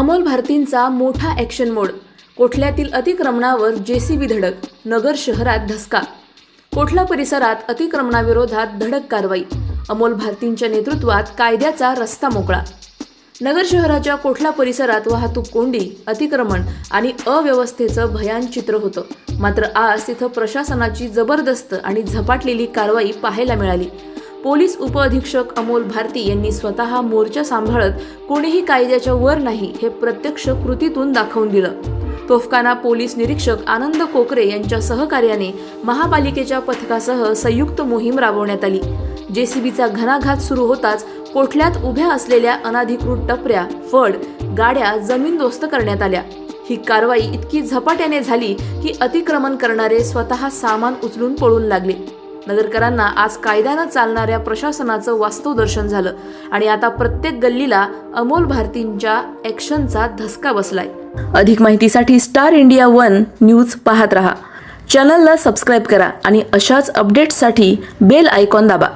अमोल भारतींचा मोठा ॲक्शन मोड कोठल्यातील अतिक्रमणावर जेसीबी धडक नगर शहरात धसका. कोठला परिसरात अतिक्रमणाविरोधात धडक कारवाई. अमोल भारतींच्या नेतृत्वात कायद्याचा रस्ता मोकळा. नगर शहराच्या कोठला परिसरात वाहतूक कोंडी अतिक्रमण आणि अव्यवस्थेचं भयान चित्र होतं. मात्र आज तिथं प्रशासनाची जबरदस्त आणि झपाटलेली कारवाई पाहायला मिळाली. पोलीस उपअधीक्षक अमोल भारती यांनी स्वतः मोर्चा सांभाळत कोणीही कायद्याच्या वर नाही हे प्रत्यक्ष कृतीतून दाखवून दिलं. तोफखाना पोलीस निरीक्षक आनंद कोकरे यांच्या सहकार्याने महापालिकेच्या पथकासह संयुक्त मोहीम राबवण्यात आली. जेसीबीचा घणाघात सुरू होताच कोठल्यात उभ्या असलेल्या अनाधिकृत टपऱ्या फड गाड्या जमीनदोस्त करण्यात आल्या. ही कारवाई इतकी झपाट्याने झाली की अतिक्रमण करणारे स्वतः सामान उचलून पळून लागले. नगरकरांना आज कायद्यानं चालणाऱ्या प्रशासनाचं वास्तव दर्शन झालं आणि आता प्रत्येक गल्लीला अमोल भारतींच्या ॲक्शनचा धसका बसलाय. अधिक माहितीसाठी स्टार इंडिया वन न्यूज पाहत रहा. चॅनलला सबस्क्राईब करा आणि अशाच अपडेट्ससाठी बेल आयकॉन दाबा.